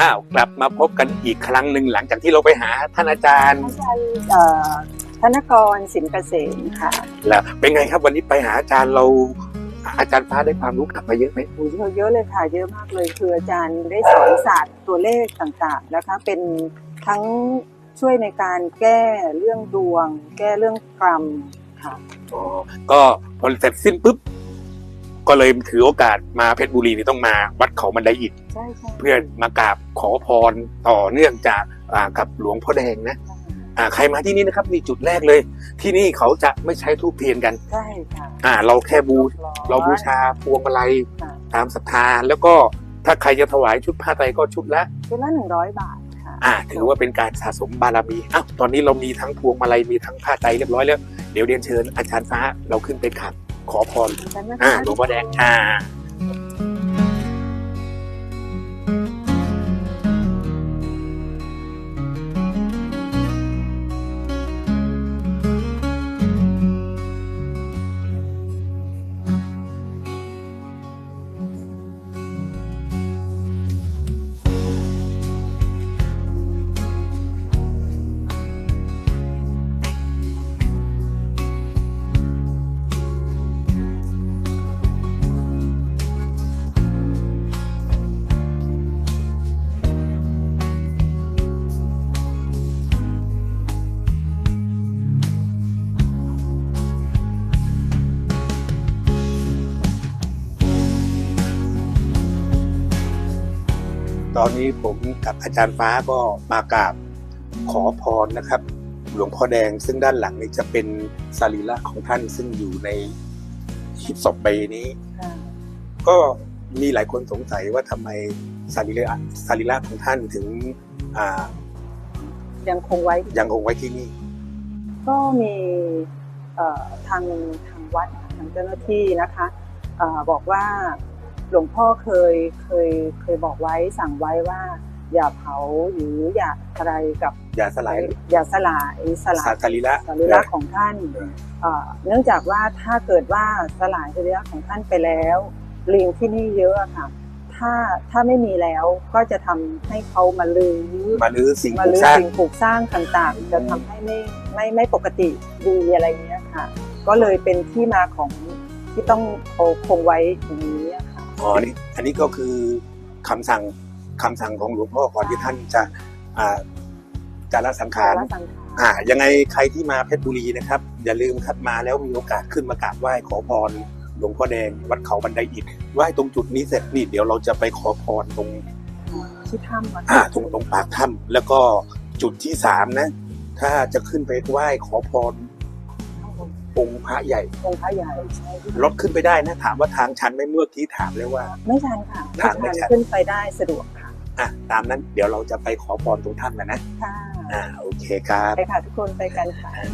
อ้าวกลับมาพบกันอีกครั้งหนึ่งหลังจากที่เราไปหาท่านอาจารย์อาจารย์เอ่อธนกรสินเกษมค่ะแล้วเป็นไงครับวันนี้ไปหาอาจารย์เรา อาจารย์ฟ้าได้ความรู้กลับมาเยอะไหมโอ้เยอะเยอะเลยค่ะเยอะมากเลยคืออาจารย์ได้สอนศาสตร์ตัวเลขต่างๆนะคะเป็นทั้งช่วยในการแก้เรื่องดวง แก้เรื่องกรรมค่ะ อ๋อก็พอเสร็จสิ้นปุ๊บ ก็เลยถือโอกาสมาเพชรบุรีนี่ต้องมาวัดเขาบันไดอิฐใช่ใช่เพื่อมากราบขอพรต่อเนื่องจากอ่ากับหลวงพ่อแดงนะอ่าใครมาที่นี่นะครับนี่จุดแรกเลย ที่นี่เขาจะไม่ใช้ทูบเทียนกัน ใช่ค่ะอ่า เราแค่บูร้อยเราบูชาพวงมาลัยค่ะตามศรัทธาแล้วก็ถ้าใครจะถวายชุดผ้าไตรก็ชุดละชุดละหนึ่งร้อยบาทค่ะอ่า ถือว่าเป็นการสะสมบารมีอ้าวตอนนี้เรามีทั้งพวงมาลัยมีทั้งผ้าไตรเรียบร้อยแล้ว เดี๋ยวเรียนเชิญอาจารย์ฟ้าเราขึ้นไปขับ ขอพรอาจารย์นะอ่าคะหลวงพ่อแดงอ่า ตอนนี้ผมกับอาจารย์ฟ้าก็มากราบขอพรนะครับ หลวงพ่อแดงซึ่งด้านหลังนี้จะเป็นสรีระของท่านซึ่งอยู่ในหีบศพใบนี้ค่ะก็มีหลายคนสงสัยว่าทำไมสรีระสรีระของท่านถึงอ่ายังคงไว้ยังคงไว้ที่นี่ ก็มีเอ่อทางทางวัดทางเจ้าหน้าที่นะคะเออบอกว่า หลวงพ่อเคยเคยเคยบอกไว้สั่งไว้ว่า อย่าเผาหรืออย่าอะไรกับอย่าสลายอย่าสลายสลายสรีระสรีระของท่านเออเอ่อเนื่องจากว่าถ้าเกิดว่าสลายสรีระของท่านไปแล้วลิงที่นี่เยอะอะค่ะถ้าถ้าไม่มีแล้วก็จะทำให้เขามาลือมาลื้อสิ่งมาปลูกลื้อสร้างสิ่งปลูกสร้างต่างๆ จะทำให้ไม่ไม่ไม่ปกติดีอะไรเงี้ยค่ะ ก็เลยเป็นที่มาของที่ต้องเอาคงไว้อย่างนี้ อะค่ะอ๋อนี่อันนี้ก็คือคำสั่งคำสั่งของหลวงพ่อก่อนที่ท่านจะอ่าจะละสังขารละสังขารอ่ายังไงใครที่มาเพชรบุรีนะครับ อย่าลืมครับมาแล้วมีโอกาสขึ้นมากราบไหว้ขอพรหลวงพ่อแดงวัดเขาบันไดอิฐไหว้ตรงจุดนี้เสร็จนี่เดี๋ยวเราจะไปขอพรตรงที่ถ้ำอะอ่าค่ะตรงตรงปากถ้ำแล้วก็จุดที่สามนะ ถ้าจะขึ้นไปไหว้ขอพร องค์พระใหญ่องค์พระใหญ่ใช่รถขึ้นไปได้นะถามว่าทางชันไหม่เมื่อกี้ถามเลยว่า ไม่ชันค่ะทางไม่ชันขึ้นไปได้สะดวกค่ะอะตามนั้นเดี๋ยวเราจะไปขอพรตรงถ้ำกันนะค่ะอ่าโอเคครับไปค่ะทุกคนไปกันค่ะอ่า